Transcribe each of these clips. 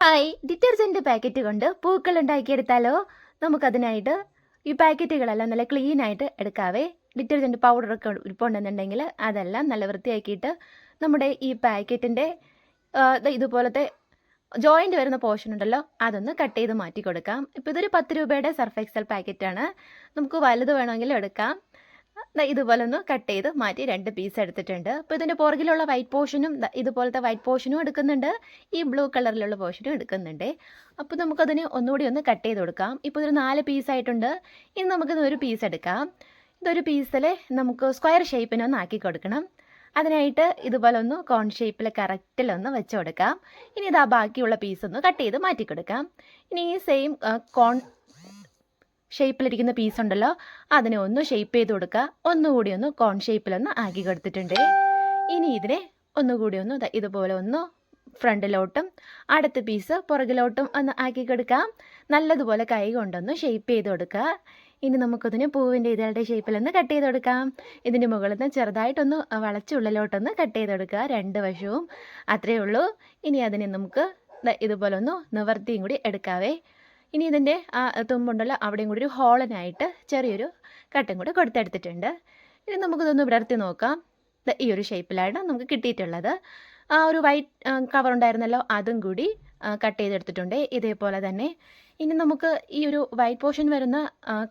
Hi detergent packet കൊണ്ട് പൂക്കൾ ഉണ്ടാക്കിയെടുത്താലോ? നമുക്കതിനായിട്ട് ഈ പാക്കറ്റുകളെല്ലാം നല്ല ക്ലീൻ ആയിട്ട് എടുക്കാവേ. ഡിറ്റർജന്റ് പൗഡറൊക്കെ ഇരിപ്പുണ്ടെന്നുണ്ടെങ്കിൽ അതെല്ലാം നല്ല വൃത്തിയാക്കിയിട്ട് നമ്മുടെ ഈ പാക്കറ്റിന്റെ ഇതുപോലത്തെ ജോയിന്റ് വരുന്ന പോർഷൻ ഉണ്ടല്ലോ അതൊന്ന് കട്ട് ചെയ്ത് മാറ്റി കൊടുക്കാം ഇപ്പോൾ ഇതൊരു പത്ത് രൂപയുടെ സർഫ് എക്സൽ പാക്കറ്റാണ്. നമുക്ക് വലുത് വേണമെങ്കിലും എടുക്കാം. ഇതുപോലെ ഒന്ന് കട്ട് ചെയ്ത് മാറ്റി രണ്ട് പീസ് എടുത്തിട്ടുണ്ട്. അപ്പോൾ ഇതിന്റെ പുറകിലുള്ള വൈറ്റ് പോർഷനും ഇതുപോലത്തെ വൈറ്റ് പോർഷനും എടുക്കുന്നുണ്ട്. ഈ ബ്ലൂ കളറിലുള്ള പോർഷനും എടുക്കുന്നുണ്ട്. അപ്പോൾ നമുക്കതിന് ഒന്നുകൂടി ഒന്ന് കട്ട് ചെയ്ത് കൊടുക്കാം. ഇപ്പോൾ ഇതൊരു നാല് പീസ് ആയിട്ടുണ്ട്. ഇനി നമുക്ക് ഒരു പീസ് എടുക്കാം. ഇതൊരു പീസിൽ നമുക്ക് സ്ക്വയർ ഷേപ്പിനൊന്ന് ആക്കി കൊടുക്കണം. അതിനായിട്ട് ഇതുപോലെ ഒന്ന് കോൺ ഷേപ്പിൽ കറക്റ്റിലൊന്ന് വെച്ച് കൊടുക്കാം. ഇനി ഇതാ ബാക്കിയുള്ള പീസ് ഒന്ന് കട്ട് ചെയ്ത് മാറ്റി കൊടുക്കാം. ഇനി ഈ സെയിം കോൺ ഷേപ്പിലിരിക്കുന്ന പീസ് ഉണ്ടല്ലോ അതിനെ ഒന്ന് ഷേപ്പ് ചെയ്ത് കൊടുക്കുക. ഒന്നുകൂടി ഒന്ന് കോൺ ഷേപ്പിൽ ഒന്ന് ആക്കി കൊടുത്തിട്ടുണ്ട്. ഇനി ഇതിനെ ഒന്നുകൂടി ഒന്ന് ഇതുപോലെ ഒന്ന് ഫ്രണ്ടിലോട്ടും അടുത്ത പീസ് പുറകിലോട്ടും ഒന്ന് ആക്കി കൊടുക്കാം. നല്ലതുപോലെ കൈ കൊണ്ടൊന്ന് ഷേപ്പ് ചെയ്ത് കൊടുക്കുക. ഇനി നമുക്കതിന് പൂവിന്റെ ഇതളുടെ ഷേപ്പിലൊന്ന് കട്ട് ചെയ്ത് കൊടുക്കാം. ഇതിന്റെ മുകളിൽ നിന്ന് ചെറുതായിട്ടൊന്ന് വളച്ചുള്ളിലോട്ടൊന്ന് കട്ട് ചെയ്ത് കൊടുക്കുക രണ്ട് വശവും. അത്രയേ ഉള്ളൂ. ഇനി അതിനെ നമുക്ക് ഇതുപോലെ ഒന്ന് നിവർത്തിയും കൂടി എടുക്കാവേ. ഇനി ഇതിന്റെ ആ തുമ്പുണ്ടല്ലോ അവിടെയും കൂടി ഒരു ഹോളനായിട്ട് ചെറിയൊരു കട്ടും കൂടി കൊടുത്തെടുത്തിട്ടുണ്ട്. ഇനി നമുക്കിതൊന്ന് വിടർത്തി നോക്കാം. ഈ ഒരു ഷേപ്പിലാണ് നമുക്ക് കിട്ടിയിട്ടുള്ളത്. ആ ഒരു വൈറ്റ് കവർ ഉണ്ടായിരുന്നല്ലോ അതും കൂടി കട്ട് ചെയ്തെടുത്തിട്ടുണ്ട്. ഇതേപോലെ തന്നെ ഇനി നമുക്ക് ഈ ഒരു വൈറ്റ് പോർഷൻ വരുന്ന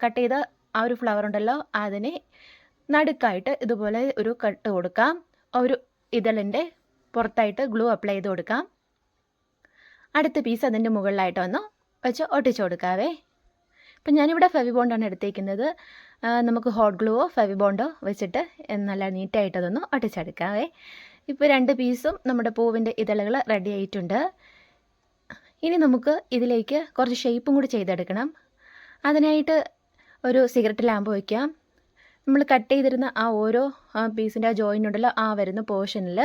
കട്ട് ചെയ്ത ആ ഒരു ഫ്ലവർ ഉണ്ടല്ലോ അതിനെ നടുക്കായിട്ട് ഇതുപോലെ ഒരു കട്ട് കൊടുക്കാം. ഒരു ഇതളിന്റെ പുറത്തായിട്ട് ഗ്ലൂ അപ്ലൈ ചെയ്ത് കൊടുക്കാം. അടുത്ത പീസ് അതിന്റെ മുകളിലായിട്ട് വന്ന്. വെച്ച് ഒട്ടിച്ചു കൊടുക്കാവേ. അപ്പം ഞാനിവിടെ ഫെവി ബോണ്ടാണ് എടുത്തേക്കുന്നത് നമുക്ക് ഹോട്ട് ഗ്ലൂവോ ഫെവി ബോണ്ടോ വെച്ചിട്ട് നല്ല നീറ്റായിട്ടതൊന്ന് ഒട്ടിച്ചെടുക്കാവേ. ഇപ്പോൾ രണ്ട് പീസും നമ്മുടെ പൂവിന്റെ ഇതളകൾ റെഡി ആയിട്ടുണ്ട്. ഇനി നമുക്ക് ഇതിലേക്ക് കുറച്ച് ഷേപ്പും കൂടി ചെയ്തെടുക്കണം. അതിനായിട്ട് ഒരു സിഗരറ്റ് ലാമ്പ് വയ്ക്കാം നമ്മൾ കട്ട് ചെയ്തിരുന്ന ആ ഓരോ പീസിന്റെ ആ ജോയിന്റ് ഉണ്ടല്ലോ ആ വരുന്ന പോർഷനിൽ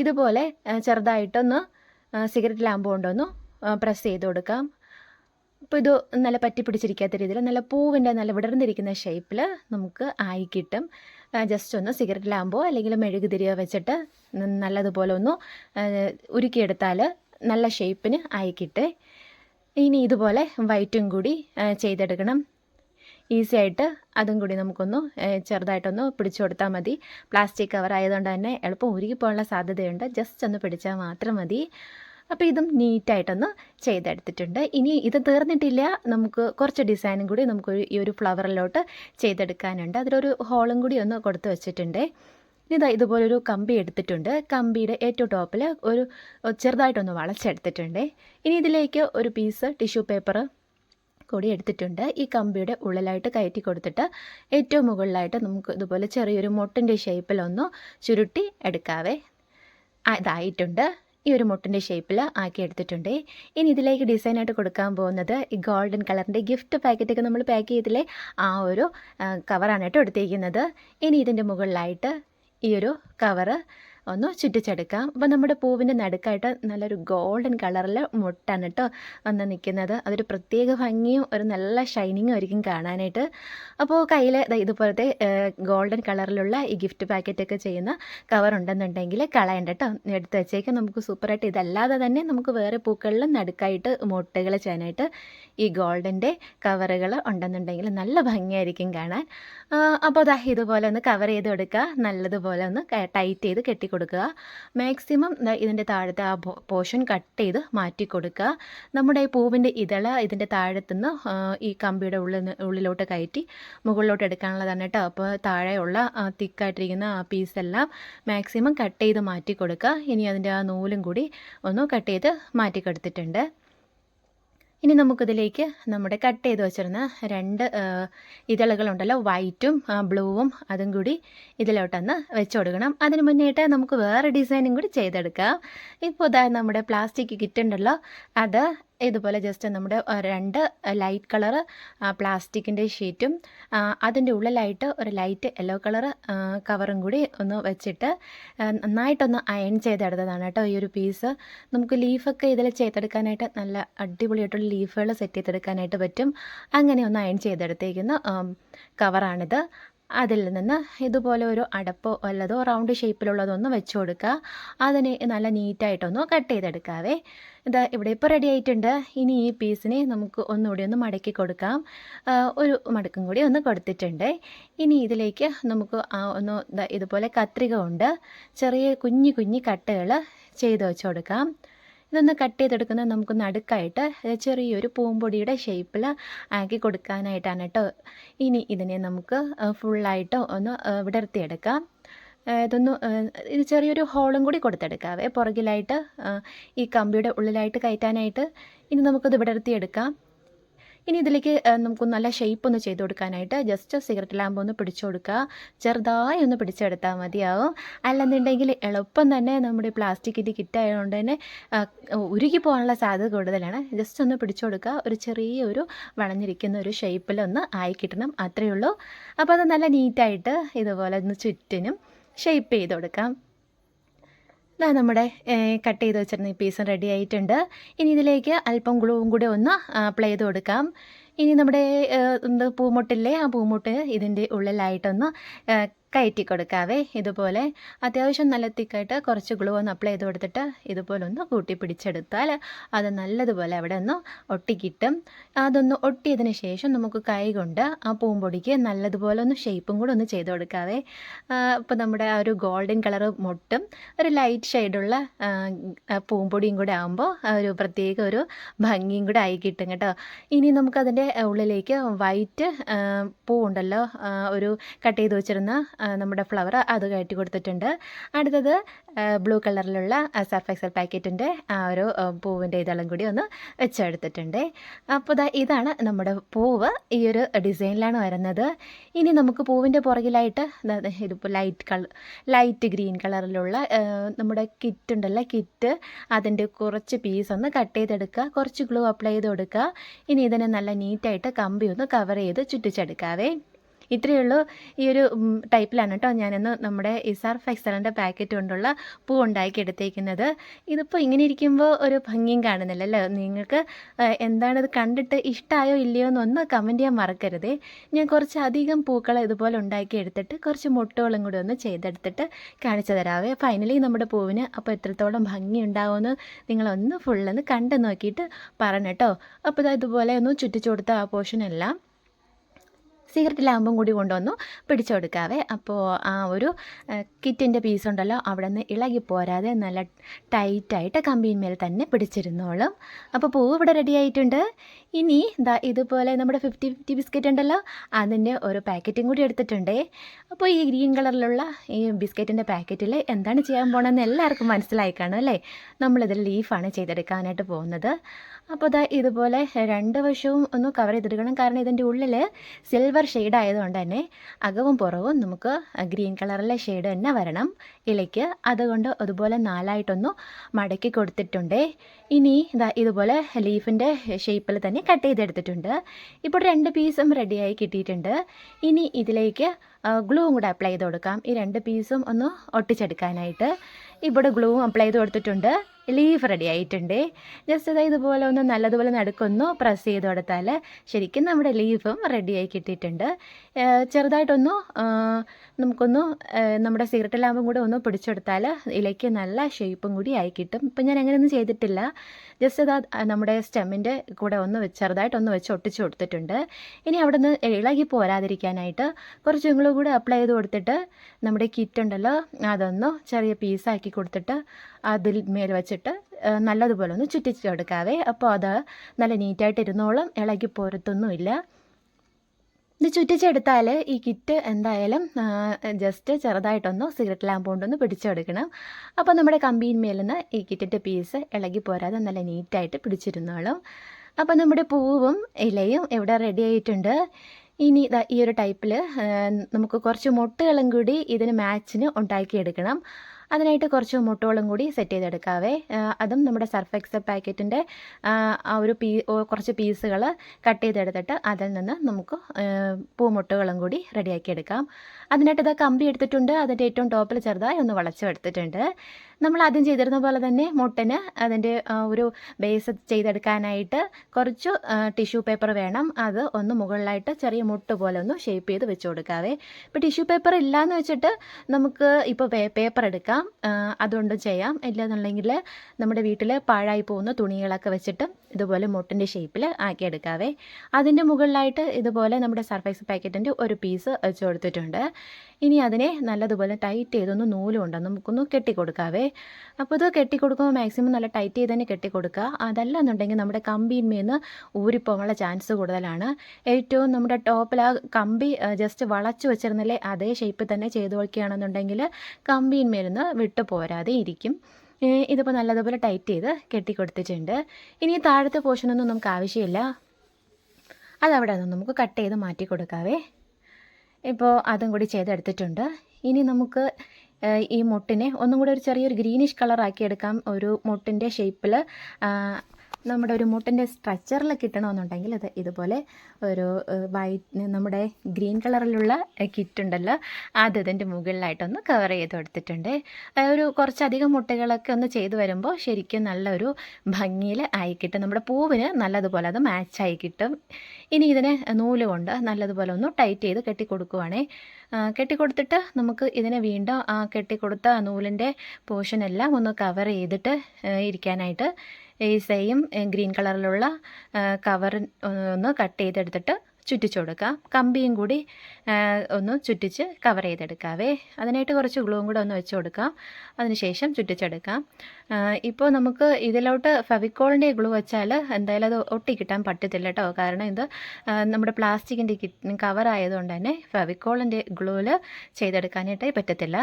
ഇതുപോലെ ചെറുതായിട്ടൊന്ന് സിഗരറ്റ് ലാമ്പ് കൊണ്ടൊന്ന് പ്രസ് ചെയ്ത് കൊടുക്കാം. അപ്പോൾ ഇത് നല്ല പറ്റി പിടിച്ചിരിക്കാത്ത രീതിയിൽ നല്ല പൂവിന്റെ നല്ല വിടർന്നിരിക്കുന്ന ഷേപ്പിൽ നമുക്ക് ആയി കിട്ടും. ജസ്റ്റ് ഒന്ന് സിഗരറ്റ് ലാമ്പോ അല്ലെങ്കിൽ മെഴുകുതിരിയോ വെച്ചിട്ട് നല്ലതുപോലെ ഒന്ന് ഉരുക്കിയെടുത്താൽ നല്ല ഷേപ്പിന് ആയി കിട്ടേ. ഇനി ഇതുപോലെ വൈറ്റും കൂടി ചെയ്തെടുക്കണം. ഈസി ആയിട്ട് അതും കൂടി നമുക്കൊന്ന് ചെറുതായിട്ടൊന്ന് പിടിച്ചു കൊടുത്താൽ മതി. പ്ലാസ്റ്റിക് കവർ ആയതുകൊണ്ട് തന്നെ എളുപ്പം ഉരുകിപ്പോകാനുള്ള സാധ്യതയുണ്ട്. ജസ്റ്റ് ഒന്ന് പിടിച്ചാൽ മാത്രം മതി. അപ്പോൾ ഇതും നീറ്റായിട്ടൊന്ന് ചെയ്തെടുത്തിട്ടുണ്ട്. ഇനി ഇത് തീർന്നിട്ടില്ല. നമുക്ക് കുറച്ച് ഡിസൈനും കൂടി നമുക്ക് ഈ ഒരു ഫ്ലവറിലോട്ട് ചെയ്തെടുക്കാനുണ്ട്. അതിലൊരു ഹോളും കൂടി ഒന്ന് കൊടുത്ത് വെച്ചിട്ടുണ്ട്. ഇതാ ഇതുപോലൊരു കമ്പി എടുത്തിട്ടുണ്ട്. കമ്പിയുടെ ഏറ്റവും ടോപ്പിൽ ഒരു ചെറുതായിട്ടൊന്ന് വളച്ചെടുത്തിട്ടുണ്ട്. ഇനി ഇതിലേക്ക് ഒരു പീസ് ടിഷ്യൂ പേപ്പർ കൂടി എടുത്തിട്ടുണ്ട്. ഈ കമ്പിയുടെ ഉള്ളിലായിട്ട് കയറ്റി കൊടുത്തിട്ട് ഏറ്റവും മുകളിലായിട്ട് നമുക്ക് ഇതുപോലെ ചെറിയൊരു മുട്ടിന്റെ ഷേപ്പിലൊന്ന് ചുരുട്ടി എടുക്കാവേ. അതായിട്ടുണ്ട് ഈ ഒരു മുട്ടിന്റെ ഷേപ്പിൽ ആക്കി എടുത്തിട്ടുണ്ട്. ഇനി ഇതിലേക്ക് ഡിസൈനായിട്ട് കൊടുക്കാൻ പോകുന്നത് ഈ ഗോൾഡൻ കളറിന്റെ ഗിഫ്റ്റ് പാക്കറ്റൊക്കെ നമ്മൾ പാക്ക് ചെയ്തില്ലേ? ആ ഒരു കവറാണ് കേട്ടോ എടുത്തിരിക്കുന്നത് ഇനി ഇതിന്റെ മുകളിലായിട്ട് ഈ ഒരു കവറ് ഒന്ന് ചുറ്റിച്ചെടുക്കാം. അപ്പോൾ നമ്മുടെ പൂവിന്റെ നടുക്കായിട്ട് നല്ലൊരു ഗോൾഡൻ കളറിൽ മുട്ടാണ് കേട്ടോ വന്ന് നിൽക്കുന്നത് അതൊരു പ്രത്യേക ഭംഗിയും ഒരു നല്ല ഷൈനിങ്ങും ആയിരിക്കും കാണാനായിട്ട്. അപ്പോൾ കയ്യിൽ ഇതുപോലത്തെ ഗോൾഡൻ കളറിലുള്ള ഈ ഗിഫ്റ്റ് പാക്കറ്റൊക്കെ ചെയ്യുന്ന കവർ ഉണ്ടെന്നുണ്ടെങ്കിൽ കളയണ്ട കേട്ടോ. എടുത്ത് വെച്ചേക്കാം. നമുക്ക് സൂപ്പറായിട്ട് ഇതല്ലാതെ തന്നെ നമുക്ക് വേറെ പൂക്കളിലും നടുക്കായിട്ട് മുട്ടുകൾ ചെയ്യാനായിട്ട് ഈ ഗോൾഡന്റെ കവറുകൾ ഉണ്ടെന്നുണ്ടെങ്കിൽ നല്ല ഭംഗിയായിരിക്കും കാണാൻ. അപ്പോൾ അതാ ഇതുപോലെ ഒന്ന് കവർ ചെയ്ത് കൊടുക്കുക. നല്ലതുപോലെ ഒന്ന് ടൈറ്റ് ചെയ്ത് കെട്ടി കൊടുക്കുക. മാക്സിമം ഇതിന്റെ താഴത്തെ ആ പോർഷൻ കട്ട് ചെയ്ത് മാറ്റി കൊടുക്കുക. നമ്മുടെ ഈ പൂവിന്റെ ഇതള ഇതിന്റെ താഴത്തുനിന്ന് ഈ കമ്പിയുടെ ഉള്ളിൽ ഉള്ളിലോട്ട് കയറ്റി മുകളിലോട്ട് എടുക്കാനുള്ളതാണ് കേട്ടോ. അപ്പോൾ താഴെയുള്ള തിക്കായിട്ടിരിക്കുന്ന ആ പീസെല്ലാം മാക്സിമം കട്ട് ചെയ്ത് മാറ്റി കൊടുക്കുക. ഇനി അതിന്റെ ആ നൂലും കൂടി ഒന്ന് കട്ട് ചെയ്ത് മാറ്റി കൊടുത്തിട്ടുണ്ട്. ഇനി നമുക്കിതിലേക്ക് നമ്മുടെ കട്ട് ചെയ്ത് വെച്ചിരുന്ന രണ്ട് ഇതളുകളുണ്ടല്ലോ. വൈറ്റും ബ്ലൂവും അതും കൂടി ഇതിലോട്ടൊന്ന് വെച്ച് കൊടുക്കണം. അതിന് മുന്നേയിട്ട് നമുക്ക് വേറെ ഡിസൈനും കൂടി ചെയ്തെടുക്കാം. ഇപ്പോൾ ഇതാ നമ്മുടെ പ്ലാസ്റ്റിക് കിറ്റ് ഉണ്ടല്ലോ. അത് ഇതുപോലെ ജസ്റ്റ് നമ്മുടെ രണ്ട് ലൈറ്റ് കളർ പ്ലാസ്റ്റിക്കിന്റെ ഷീറ്റും അതിന്റെ ഉള്ളിലായിട്ട് ഒരു ലൈറ്റ് യെല്ലോ കളർ കവറും കൂടി ഒന്ന് വെച്ചിട്ട് നന്നായിട്ടൊന്ന് അയൺ ചെയ്തെടുത്തതാണ് കേട്ടോ ഈ ഒരു പീസ് നമുക്ക് ലീഫൊക്കെ ഇതിൽ ചെയ്തെടുക്കാനായിട്ട് നല്ല അടിപൊളിയായിട്ടുള്ള ലീഫുകൾ സെറ്റ് ചെയ്തെടുക്കാനായിട്ട് പറ്റും. അങ്ങനെ ഒന്ന് അയൺ ചെയ്തെടുത്തേക്കുന്ന കവറാണിത് അതിൽ നിന്ന് ഇതുപോലെ ഒരു അടപ്പോ വല്ലതോ റൗണ്ട് ഷേപ്പിലുള്ളതൊന്ന് വെച്ച് കൊടുക്കുക. അതിനെ നല്ല നീറ്റായിട്ടൊന്ന് കട്ട് ചെയ്തെടുക്കാവേ. ഇതാ ഇവിടെ ഇപ്പോൾ റെഡി ആയിട്ടുണ്ട്. ഇനി ഈ പീസിനെ നമുക്ക് ഒന്നുകൂടി ഒന്ന് മടക്കി കൊടുക്കാം. ഒരു മടക്കും കൂടി ഒന്ന് കൊടുത്തിട്ടുണ്ട്. ഇനി ഇതിലേക്ക് നമുക്ക് ഒന്ന് ഇതുപോലെ കത്രിക ഉണ്ട്. ചെറിയ കുഞ്ഞു കുഞ്ഞു കട്ടുകൾ ചെയ്ത് വെച്ച് കൊടുക്കാം. ഇതൊന്ന് കട്ട് ചെയ്തെടുക്കുന്നത് നമുക്ക് നടുക്കായിട്ട് ചെറിയൊരു പൂമ്പൊടിയുടെ ഷേപ്പിൽ ആക്കി കൊടുക്കാനായിട്ടാണ് കേട്ടോ ഇനി ഇതിനെ നമുക്ക് ഫുള്ളായിട്ട് ഒന്ന് വിടർത്തിയെടുക്കാം ഇതൊന്ന് ഇത് ചെറിയൊരു ഹോളും കൂടി കൊടുത്തെടുക്കാവേ. പുറകിലായിട്ട് ഈ കമ്പിയുടെ ഉള്ളിലായിട്ട് കയറ്റാനായിട്ട് ഇനി നമുക്കത് വിടർത്തിയെടുക്കാം ഇനി ഇതിലേക്ക് നമുക്ക് നല്ല ഷേപ്പ് ഒന്ന് ചെയ്ത് കൊടുക്കാനായിട്ട് ജസ്റ്റ് സിഗരറ്റ് ലാമ്പ് ഒന്ന് പിടിച്ചു കൊടുക്കുക. ചെറുതായി ഒന്ന് പിടിച്ചെടുത്താൽ മതിയാവും. അല്ലെന്നുണ്ടെങ്കിൽ എളുപ്പം തന്നെ നമ്മുടെ പ്ലാസ്റ്റിക് കിറ്റ് ആയതുകൊണ്ട് തന്നെ ഉരുകി പോകാനുള്ള സാധ്യത കൂടുതലാണ്. ജസ്റ്റ് ഒന്ന് പിടിച്ചു കൊടുക്കുക. ഒരു ചെറിയൊരു വളഞ്ഞിരിക്കുന്ന ഒരു ഷേപ്പിലൊന്ന് ആയി കിട്ടണം. അത്രയേ ഉള്ളൂ. അപ്പോൾ അത് നല്ല നീറ്റായിട്ട് ഇതുപോലെ ഒന്ന് ചുറ്റിനും ഷേപ്പ് ചെയ്ത് കൊടുക്കാം. ഇതാ നമ്മുടെ കട്ട് ചെയ്ത് വെച്ചിരുന്ന ഈ പീസും റെഡി ആയിട്ടുണ്ട്. ഇനി ഇതിലേക്ക് അല്പം ഗ്ലൂവും കൂടി ഒന്ന് അപ്ലൈ ചെയ്ത് കൊടുക്കാം. ഇനി നമ്മുടെ എന്ത് പൂമുട്ടില്ലേ? ആ പൂമുട്ട് ഇതിന്റെ ഉള്ളിലായിട്ടൊന്ന് കയറ്റി കൊടുക്കാവേ. ഇതുപോലെ അത്യാവശ്യം നല്ല തിക്കായിട്ട് കുറച്ച് ഗ്ലൂ ഒന്ന് അപ്ലൈ ചെയ്ത് കൊടുത്തിട്ട് ഇതുപോലെ ഒന്ന് കൂട്ടി പിടിച്ചെടുത്താൽ അത് നല്ലതുപോലെ അവിടെ ഒന്ന് ഒട്ടിക്കിട്ടും. അതൊന്ന് ഒട്ടിയതിന് ശേഷം നമുക്ക് കൈ കൊണ്ട് ആ പൂമ്പൊടിക്ക് നല്ലതുപോലെ ഒന്ന് ഷേപ്പും കൂടെ ഒന്ന് ചെയ്ത് കൊടുക്കാവേ. അപ്പോൾ നമ്മുടെ ആ ഒരു ഗോൾഡൻ കളർ മുട്ടും ഒരു ലൈറ്റ് ഷെയ്ഡുള്ള പൂമ്പൊടിയും കൂടെ ആകുമ്പോൾ ഒരു പ്രത്യേക ഒരു ഭംഗിയും കൂടെ ആയി കിട്ടും കേട്ടോ. ഇനി നമുക്കതിന്റെ ഉള്ളിലേക്ക് വൈറ്റ് പൂ ഉണ്ടല്ലോ ഒരു കട്ട് ചെയ്ത് വെച്ചിരുന്ന നമ്മുടെ ഫ്ലവർ അത് കയറ്റി കൊടുത്തിട്ടുണ്ട്. അടുത്തത് ബ്ലൂ കളറിലുള്ള സർഫെക്സൽ പാക്കറ്റിന്റെ ആ ഒരു പൂവിന്റെ ഇതെല്ലാം കൂടി ഒന്ന് വെച്ചെടുത്തിട്ടുണ്ട്. അപ്പോൾ ഇതാ ഇതാണ് നമ്മുടെ പൂവ്. ഈ ഒരു ഡിസൈനിലാണ് വരുന്നത്. ഇനി നമുക്ക് പൂവിന്റെ പുറകിലായിട്ട് ഇതിപ്പോൾ ലൈറ്റ് കളർ ലൈറ്റ് ഗ്രീൻ കളറിലുള്ള നമ്മുടെ കിറ്റ് ഉണ്ടല്ലോ കിറ്റ് അതിന്റെ കുറച്ച് പീസ് ഒന്ന് കട്ട് ചെയ്തെടുക്കുക. കുറച്ച് ഗ്ലൂ അപ്ലൈ ചെയ്ത് കൊടുക്കുക. ഇനി ഇതിനെ നല്ല നീറ്റായിട്ട് കമ്പി ഒന്ന് കവർ ചെയ്ത് ചുറ്റിച്ചെടുക്കാവേ. ഇത്രയേ ഉള്ളൂ. ഈ ഒരു ടൈപ്പിലാണ് കേട്ടോ ഞാനിന്ന് നമ്മുടെ ഇസാർ ഫെക്സലിന്റെ പാക്കറ്റ് കൊണ്ടുള്ള പൂ ഉണ്ടാക്കി എടുത്തേക്കുന്നത്. ഇതിപ്പോൾ ഇങ്ങനെ ഇരിക്കുമ്പോൾ ഒരു ഭംഗിയും കാണുന്നില്ലല്ലോ നിങ്ങൾക്ക് ആ, എന്താണിത് കണ്ടിട്ട് ഇഷ്ടമായോ ഇല്ലയോ എന്നൊന്ന് കമന്റ് ചെയ്യാൻ മറക്കരുതേ. ഞാൻ കുറച്ചധികം പൂക്കൾ ഇതുപോലെ ഉണ്ടാക്കി എടുത്തിട്ട് കുറച്ച് മുട്ടുകളും കൂടി ഒന്ന് ചെയ്തെടുത്തിട്ട് കാണിച്ചു തരാവേ. ഫൈനലി നമ്മുടെ പൂവിന് അപ്പോൾ എത്രത്തോളം ഭംഗി ഉണ്ടാവുമെന്ന് നിങ്ങളൊന്ന് ഫുള്ളൊന്ന് കണ്ടു നോക്കിയിട്ട് പറഞ്ഞു കേട്ടോ. അപ്പോൾ ഇതുപോലെ ഒന്ന് ചുറ്റിച്ചു കൊടുത്ത ആ പോർഷൻ എല്ലാം സിഗരറ്റ് ലാമ്പും കൂടി കൊണ്ടുവന്നു പിടിച്ചു കൊടുക്കാവേ. അപ്പോൾ ആ ഒരു കിറ്റിന്റെ പീസ് ഉണ്ടല്ലോ അവിടെ നിന്ന് ഇളകി പോരാതെ നല്ല ടൈറ്റായിട്ട് കമ്പിന്മേൽ തന്നെ പിടിച്ചിരുന്നോളും. അപ്പോൾ പൂവ് ഇവിടെ റെഡി ആയിട്ടുണ്ട്. ഇനി ദാ ഇതുപോലെ നമ്മുടെ ഫിഫ്റ്റി ഫിഫ്റ്റി ബിസ്ക്കറ്റ് ഉണ്ടല്ലോ അതിന്റെ ഒരു പാക്കറ്റും കൂടി എടുത്തിട്ടുണ്ടേ. അപ്പോൾ ഈ ഗ്രീൻ കളറിലുള്ള ഈ ബിസ്ക്കറ്റിന്റെ പാക്കറ്റിൽ എന്താണ് ചെയ്യാൻ പോകണമെന്ന് എല്ലാവർക്കും മനസ്സിലായി കാണും അല്ലേ? നമ്മളിതിൽ ലീഫാണ് ചെയ്തെടുക്കാനായിട്ട് പോകുന്നത്. അപ്പോൾ ദാ ഇതുപോലെ രണ്ട് വശവും ഒന്ന് കവർ ചെയ്തെടുക്കണം കാരണം ഇതിന്റെ ഉള്ളിൽ സിൽവർ ഷെയ്ഡ് ആയതുകൊണ്ട് തന്നെ അകവും പുറവും നമുക്ക് ഗ്രീൻ കളറിലെ ഷെയ്ഡ് തന്നെ വരണം. ഇലയ്ക്ക് അതുകൊണ്ട് അതുപോലെ നാലായിട്ടൊന്ന് മടക്കി കൊടുത്തിട്ടുണ്ട്. ഇനി ഇതാ ഇതുപോലെ ലീഫിന്റെ ഷേപ്പിൽ തന്നെ കട്ട് ചെയ്തെടുത്തിട്ടുണ്ട്. ഇപ്പോൾ രണ്ട് പീസും റെഡിയായി കിട്ടിയിട്ടുണ്ട്. ഇനി ഇതിലേക്ക് ഗ്ലൂവും കൂടെ അപ്ലൈ ചെയ്ത് കൊടുക്കാം. ഈ രണ്ട് പീസും ഒന്ന് ഒട്ടിച്ചെടുക്കാനായിട്ട്. ഇവിടെ ഗ്ലൂവും അപ്ലൈ ചെയ്ത് കൊടുത്തിട്ടുണ്ട്. ലീഫ് റെഡി ആയിട്ടുണ്ട്. ജസ്റ്റ് ഇതാ ഇതുപോലെ ഒന്ന് നല്ലതുപോലെ നടുക്കൊന്ന് പ്രസ് ചെയ്ത് കൊടുത്താൽ ശരിക്കും നമ്മുടെ ലീഫും റെഡിയായി കിട്ടിയിട്ടുണ്ട്. ചെറുതായിട്ടൊന്ന് നമുക്കൊന്ന് നമ്മുടെ സിഗരറ്റ് ലാമ്പും കൂടെ ഒന്ന് പിടിച്ചെടുത്താൽ ഇലയ്ക്ക് നല്ല ഷേപ്പും കൂടി ആയി കിട്ടും. ഇപ്പം ഞാൻ അങ്ങനെയൊന്നും ചെയ്തിട്ടില്ല. ജസ്റ്റ് അത് നമ്മുടെ സ്റ്റെമ്മിന്റെ കൂടെ ഒന്ന് ചെറുതായിട്ടൊന്ന് വെച്ച് ഒട്ടിച്ചു കൊടുത്തിട്ടുണ്ട്. ഇനി അവിടെ നിന്ന് ഇളകി പോരാതിരിക്കാനായിട്ട് കുറച്ച് കൂടെ കൂടെ അപ്ലൈ ചെയ്ത് കൊടുത്തിട്ട് നമ്മുടെ കിറ്റ് ഉണ്ടല്ലോ അതൊന്ന് ചെറിയ പീസാക്കി കൊടുത്തിട്ട് അതിൽ മേൽ വെച്ചിട്ട് നല്ലതുപോലെ ഒന്ന് ചുറ്റിച്ച് കൊടുക്കാവേ അപ്പോൾ അത് നല്ല നീറ്റായിട്ട് ഇരുന്നോളും ഇളകി പോരത്തൊന്നുമില്ല. ഇത് ചുറ്റിച്ചെടുത്താൽ ഈ കിറ്റ് എന്തായാലും ജസ്റ്റ് ചെറുതായിട്ടൊന്ന് സിഗരറ്റ് ലാമ്പ് കൊണ്ടൊന്ന് പിടിച്ചെടുക്കണം. അപ്പോൾ നമ്മുടെ കമ്പിന്മേൽ നിന്ന് ഈ കിറ്റിന്റെ പീസ് ഇളകി പോരാതെ നല്ല നീറ്റായിട്ട് പിടിച്ചിരുന്നോളും. അപ്പോൾ നമ്മുടെ പൂവും ഇലയും ഇവിടെ റെഡി ആയിട്ടുണ്ട്. ഇനി ദാ ഈ ഒരു ടൈപ്പിൽ നമുക്ക് കുറച്ച് മുട്ടുകളും കൂടി ഇതിന് മാച്ചിന് ഉണ്ടാക്കിയെടുക്കണം. അതിനായിട്ട് കുറച്ച് മുട്ടകളും കൂടി സെറ്റ് ചെയ്തെടുക്കാവേ. അതും നമ്മുടെ സർഫ് എക്സൽ പാക്കറ്റിന്റെ ആ ഒരു പീ കുറച്ച് പീസുകൾ കട്ട് ചെയ്തെടുത്തിട്ട് അതിൽ നിന്ന് നമുക്ക് പൂമുട്ടകളും കൂടി റെഡിയാക്കി എടുക്കാം. അതിനായിട്ട് ഇത് കമ്പി എടുത്തിട്ടുണ്ട്. അതിന്റെ ഏറ്റവും ടോപ്പിൽ ചെറുതായി ഒന്ന് വളച്ചെടുത്തിട്ടുണ്ട്. നമ്മൾ ആദ്യം ചെയ്തിരുന്ന പോലെ തന്നെ മുട്ടന് അതിന്റെ ഒരു ബേസ് ചെയ്തെടുക്കാനായിട്ട് കുറച്ച് ടിഷ്യൂ പേപ്പർ വേണം. അത് ഒന്ന് മുകളിലായിട്ട് ചെറിയ മുട്ട് പോലെ ഒന്ന് ഷേപ്പ് ചെയ്ത് വെച്ച് കൊടുക്കാവേ. ഇപ്പോൾ ടിഷ്യൂ പേപ്പർ ഇല്ലയെന്ന് വെച്ചിട്ട് നമുക്ക് ഇപ്പോൾ പേപ്പർ എടുക്കാം. അതുകൊണ്ടും ചെയ്യാം. ഇല്ലെന്നുണ്ടെങ്കിൽ നമ്മുടെ വീട്ടിൽ പാഴായി പോകുന്ന തുണികളൊക്കെ വെച്ചിട്ട് ഇതുപോലെ മുട്ടിന്റെ ഷേപ്പിൽ ആക്കിയെടുക്കാവേ അതിന്റെ മുകളിലായിട്ട് ഇതുപോലെ നമ്മുടെ സർഫൈസ് പാക്കറ്റിന്റെ ഒരു പീസ് വെച്ച് കൊടുത്തിട്ടുണ്ട്. ഇനി അതിനെ നല്ലതുപോലെ ടൈറ്റ് ചെയ്തൊന്ന് നൂലും കൊണ്ട് നമുക്കൊന്ന് കെട്ടിക്കൊടുക്കാവേ. അപ്പോൾ ഇത് കെട്ടിക്കൊടുക്കുമ്പോൾ മാക്സിമം നല്ല ടൈറ്റ് ചെയ്ത് തന്നെ കെട്ടിക്കൊടുക്കുക. അതല്ല എന്നുണ്ടെങ്കിൽ നമ്മുടെ കമ്പിന്മേന്ന് ഊരിപ്പോകാനുള്ള ചാൻസ് കൂടുതലാണ്. ഏറ്റവും നമ്മുടെ ടോപ്പിൽ ആ കമ്പി ജസ്റ്റ് വളച്ചു വെച്ചിരുന്നല്ലേ അതേ ഷേപ്പിൽ തന്നെ ചെയ്തു വയ്ക്കുകയാണെന്നുണ്ടെങ്കിൽ കമ്പിന്മേലിന്ന് വിട്ടു പോരാതെ ഇരിക്കും. ഇതിപ്പോൾ നല്ലതുപോലെ ടൈറ്റ് ചെയ്ത് കെട്ടിക്കൊടുത്തിട്ടുണ്ട്. ഇനി താഴത്തെ പോർഷനൊന്നും നമുക്ക് ആവശ്യമില്ല. അതവിടെ നമുക്ക് കട്ട് ചെയ്ത് മാറ്റി കൊടുക്കാവേ ഇപ്പോൾ അതും കൂടി ചെയ്തെടുത്തിട്ടുണ്ട്. ഇനി നമുക്ക് ഈ മുട്ടിനെ ഒന്നും കൂടി ഒരു ചെറിയൊരു ഗ്രീനിഷ് കളറാക്കി എടുക്കാം ഒരു മുട്ടിന്റെ ഷേപ്പിൽ നമ്മുടെ ഒരു മുട്ടന്റെ സ്ട്രക്ചറിൽ കിട്ടണമെന്നുണ്ടെങ്കിൽ അത് ഇതുപോലെ ഒരു വൈറ്റ് നമ്മുടെ ഗ്രീൻ കളറിലുള്ള കിറ്റ് ഉണ്ടല്ലോ. അത് ഇതിന്റെ മുകളിലായിട്ടൊന്ന് കവർ ചെയ്ത് കൊടുത്തിട്ടുണ്ട്. ഒരു കുറച്ചധികം മുട്ടകളൊക്കെ ഒന്ന് ചെയ്തു വരുമ്പോൾ ശരിക്കും നല്ലൊരു ഭംഗിയിൽ ആയി കിട്ടും. നമ്മുടെ പൂവിന് നല്ലതുപോലെ അത് മാച്ചായി കിട്ടും. ഇനി ഇതിനെ നൂൽ കൊണ്ട് നല്ലതുപോലെ ഒന്ന് ടൈറ്റ് ചെയ്ത് കെട്ടിക്കൊടുക്കുവാണേ. കെട്ടിക്കൊടുത്തിട്ട് നമുക്ക് ഇതിനെ വീണ്ടും ആ കെട്ടിക്കൊടുത്ത നൂലിന്റെ പോർഷൻ എല്ലാം ഒന്ന് കവർ ചെയ്തിട്ട് ഇരിക്കാനായിട്ട് ഈ സെയിം ഗ്രീൻ കളറിലുള്ള കവർ ഒന്ന് കട്ട് ചെയ്തെടുത്തിട്ട് ചുറ്റിച്ചു കൊടുക്കാം. കമ്പിയും കൂടി ഒന്ന് ചുറ്റിച്ച് കവർ ചെയ്തെടുക്കാവേ. അതിനായിട്ട് കുറച്ച് ഗ്ലൂവും കൂടെ ഒന്ന് വെച്ച് കൊടുക്കാം. അതിനുശേഷം ചുറ്റിച്ചെടുക്കാം. ഇപ്പോൾ നമുക്ക് ഇതിലോട്ട് ഫെവിക്കോളിന്റെ ഗ്ലൂ വെച്ചാൽ എന്തായാലും അത് ഒട്ടിക്കിട്ടാൻ പറ്റത്തില്ല കേട്ടോ കാരണം ഇത് നമ്മുടെ പ്ലാസ്റ്റിക്കിന്റെ കവർ ആയതുകൊണ്ട് തന്നെ ഫെവിക്കോളിന്റെ ഗ്ലൂവിൽ ചെയ്തെടുക്കാനായിട്ട് പറ്റത്തില്ല.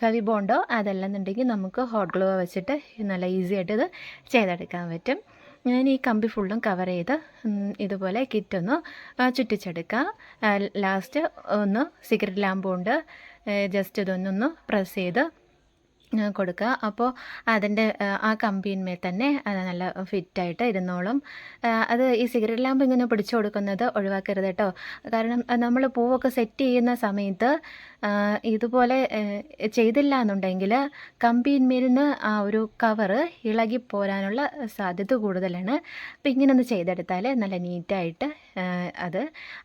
ഫെവി ബോണ്ടോ അതല്ലെന്നുണ്ടെങ്കിൽ നമുക്ക് ഹോട്ട് ഗ്ലൂ വെച്ചിട്ട് നല്ല ഈസി ആയിട്ട് ഇത് ചെയ്തെടുക്കാൻ പറ്റും. ഞാൻ ഈ കമ്പി ഫുള്ളും കവർ ചെയ്ത് ഇതുപോലെ കിറ്റൊന്ന് ചുറ്റിച്ചെടുക്കുക ലാസ്റ്റ് ഒന്ന് സിഗരറ്റ് ലാമ്പ് കൊണ്ട് ജസ്റ്റ് ഇതൊന്നൊന്ന് പ്രസ് ചെയ്ത് കൊടുക്കുക അപ്പോൾ അതിന്റെ ആ, കമ്പിയിന്മേൽ തന്നെ നല്ല ഫിറ്റായിട്ട് ഇരുന്നോളും. അത് ഈ സിഗരറ്റ് ലാമ്പ് ഇങ്ങനെ പിടിച്ചു കൊടുക്കുന്നത് ഒഴിവാക്കരുത് കേട്ടോ. കാരണം നമ്മൾ പൂവൊക്കെ സെറ്റ് ചെയ്യുന്ന സമയത്ത് ഇതുപോലെ ചെയ്തില്ല എന്നുണ്ടെങ്കിൽ കമ്പിയിന്മേലിന്ന് ആ ഒരു കവറ് ഇളകി പോരാനുള്ള സാധ്യത കൂടുതലാണ്. അപ്പോൾ ഇങ്ങനെ ഒന്ന് ചെയ്തെടുത്താൽ നല്ല നീറ്റായിട്ട് അത്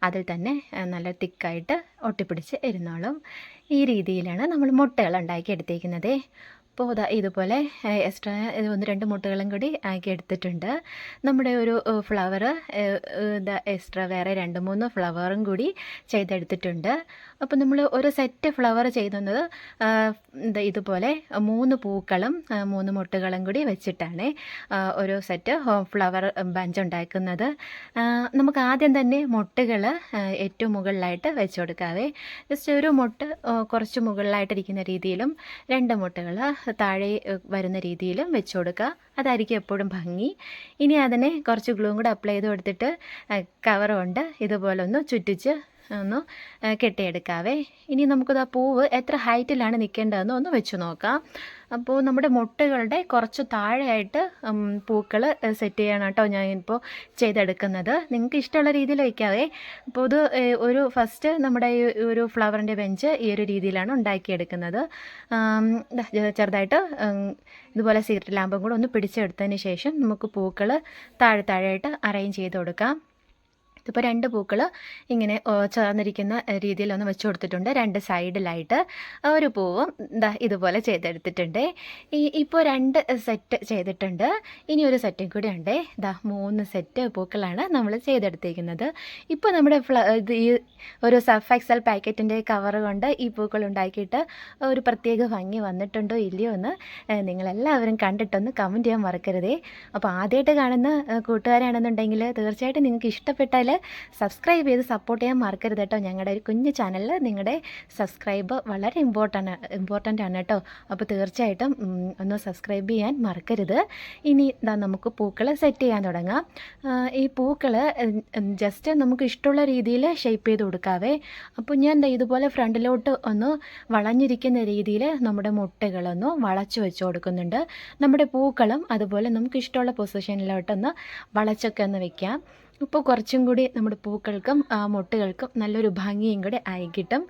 അതിൽ തന്നെ നല്ല തിക്കായിട്ട് ഒട്ടിപ്പിടിച്ച് ഇരുന്നോളും. ഈ രീതിയിലാണ് നമ്മൾ മുട്ടകൾ ഉണ്ടാക്കി എടുത്തേക്കുന്നത്. അപ്പോൾ ഇതാ ഇതുപോലെ എക്സ്ട്രാ ഒന്ന് രണ്ട് മുട്ടകളും കൂടി ആക്കി എടുത്തിട്ടുണ്ട്. നമ്മുടെ ഒരു ഫ്ലവർ ഇതാ എക്സ്ട്രാ വേറെ രണ്ട് മൂന്ന് ഫ്ലവറും കൂടി ചെയ്തെടുത്തിട്ടുണ്ട്. അപ്പോൾ നമ്മൾ ഒരു സെറ്റ് ഫ്ലവർ ദാ ഇതുപോലെ മൂന്ന് പൂക്കളും മൂന്ന് മുട്ടകളും കൂടി വെച്ചിട്ടാണ് ഒരു സെറ്റ് ഫ്ലവർ ബഞ്ച് ഉണ്ടാക്കുന്നത്. നമുക്ക് ആദ്യം തന്നെ മുട്ടകൾ ഏറ്റവും മുകളിലായിട്ട് വെച്ച് കൊടുക്കാവേ. ജസ്റ്റ് ഒരു മുട്ട് കുറച്ച് മുകളിലായിട്ടിരിക്കുന്ന രീതിയിലും രണ്ട് മുട്ടുകൾ താഴെ വരുന്ന രീതിയിലും വെച്ച് കൊടുക്കുക. അതായിരിക്കും എപ്പോഴും ഭംഗി. ഇനി അതിനെ കുറച്ച് ഗ്ലൂം കൂടെ അപ്ലൈ ചെയ്ത് കൊടുത്തിട്ട് കവർ കൊണ്ട് ഇതുപോലെ ഒന്ന് ചുറ്റിച്ച് ഒന്ന് കെട്ടിയെടുക്കാവേ. ഇനി നമുക്കത് ആ പൂവ് എത്ര ഹൈറ്റിലാണ് നിൽക്കേണ്ടതെന്ന് ഒന്ന് വെച്ച് നോക്കാം. അപ്പോൾ നമ്മുടെ മുട്ടകളുടെ കുറച്ച് താഴെയായിട്ട് പൂക്കൾ സെറ്റ് ചെയ്യണം കേട്ടോ ഞാൻ ഇപ്പോൾ ചെയ്തെടുക്കുന്നത്. നിങ്ങൾക്ക് ഇഷ്ടമുള്ള രീതിയിൽ വയ്ക്കാവേ അപ്പോൾ ഇത് ഒരു ഫസ്റ്റ് നമ്മുടെ ഈ ഒരു ഫ്ലവറിന്റെ ബെഞ്ച് ഈ ഒരു രീതിയിലാണ് ഉണ്ടാക്കിയെടുക്കുന്നത്. ചെറുതായിട്ട് ഇതുപോലെ സീറ്റ് ലാമ്പും കൂടെ ഒന്ന് പിടിച്ചെടുത്തതിന് ശേഷം നമുക്ക് പൂക്കൾ താഴെ താഴെയായിട്ട് അറേഞ്ച് ചെയ്ത് കൊടുക്കാം. ഇതിപ്പോൾ രണ്ട് പൂക്കൾ ഇങ്ങനെ ചേർന്നിരിക്കുന്ന രീതിയിൽ ഒന്ന് വെച്ച് കൊടുത്തിട്ടുണ്ട്. രണ്ട് സൈഡിലായിട്ട് ഒരു പൂവും ദാ ഇതുപോലെ ചെയ്തെടുത്തിട്ടുണ്ട്. ഈ ഇപ്പോൾ രണ്ട് സെറ്റ് ചെയ്തിട്ടുണ്ട്. ഇനി ഒരു സെറ്റും കൂടി ഉണ്ട്. ഇതാ മൂന്ന് സെറ്റ് പൂക്കളാണ് നമ്മൾ ചെയ്തെടുത്തിരിക്കുന്നത്. ഇപ്പോൾ നമ്മുടെ ഇത് ഈ ഒരു സഫ് എക്സൽ പാക്കറ്റിന്റെ കവർ കൊണ്ട് ഈ പൂക്കൾ ഉണ്ടാക്കിയിട്ട് ഒരു പ്രത്യേക ഭംഗി വന്നിട്ടുണ്ടോ ഇല്ലയോ എന്ന് നിങ്ങളെല്ലാവരും കണ്ടിട്ടൊന്ന് കമന്റ് ചെയ്യാൻ മറക്കരുതേ. അപ്പോൾ ആദ്യമായിട്ട് കാണുന്ന കൂട്ടുകാരാണെന്നുണ്ടെങ്കിൽ തീർച്ചയായിട്ടും നിങ്ങൾക്ക് ഇഷ്ടപ്പെട്ടാൽ സബ്സ്ക്രൈബ് ചെയ്ത് സപ്പോർട്ട് ചെയ്യാൻ മറക്കരുത് കേട്ടോ. ഞങ്ങളുടെ ഒരു കുഞ്ഞു ചാനലിൽ നിങ്ങളുടെ സബ്സ്ക്രൈബ് വളരെ ഇമ്പോർട്ടന്റ് ഇമ്പോർട്ടന്റ് ആണ് കേട്ടോ. അപ്പോൾ തീർച്ചയായിട്ടും ഒന്ന് സബ്സ്ക്രൈബ് ചെയ്യാൻ മറക്കരുത്. ഇനി ഇതാ നമുക്ക് പൂക്കൾ സെറ്റ് ചെയ്യാൻ തുടങ്ങാം. ഈ പൂക്കൾ ജസ്റ്റ് നമുക്ക് ഇഷ്ടമുള്ള രീതിയിൽ ഷേപ്പ് ചെയ്ത് കൊടുക്കാവേ. അപ്പോൾ ഞാൻ ഇതുപോലെ ഫ്രണ്ടിലോട്ട് ഒന്ന് വളഞ്ഞിരിക്കുന്ന രീതിയിൽ നമ്മുടെ മുട്ടകളൊന്ന് വളച്ചു വെച്ച് കൊടുക്കുന്നുണ്ട്. നമ്മുടെ പൂക്കളും അതുപോലെ നമുക്ക് ഇഷ്ടമുള്ള പൊസിഷനിലോട്ടൊന്ന് വളച്ചൊക്കെ ഒന്ന് വെക്കാം. അപ്പോൾ കുറച്ചും കൂടി നമ്മുടെ പൂക്കൾക്കും മുട്ടുകൾക്കും നല്ലൊരു ഭംഗിയും കൂടി ആയി കിട്ടും.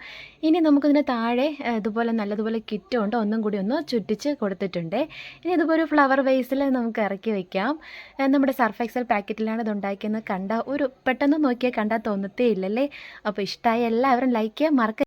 ഇനി നമുക്കിതിന് താഴെ ഇതുപോലെ നല്ലതുപോലെ കിറ്റ് കൊണ്ട് ഒന്നും കൂടി ഒന്ന് ചുറ്റിച്ച് കൊടുത്തിട്ടുണ്ട്. ഇനി ഇതുപോലെ ഒരു ഫ്ലവർ വേസിൽ നമുക്ക് ഇറക്കി വയ്ക്കാം നമ്മുടെ സർഫ് എക്സൽ പാക്കറ്റിലാണ് ഇത് ഉണ്ടാക്കിയെന്ന് കണ്ട ഒരു പെട്ടെന്ന് നോക്കിയാൽ കണ്ടാൽ തോന്നത്തേ ഇല്ലല്ലേ? അപ്പോൾ ഇഷ്ടമായ എല്ലാവരും ലൈക്ക് ചെയ്യാം മറക്ക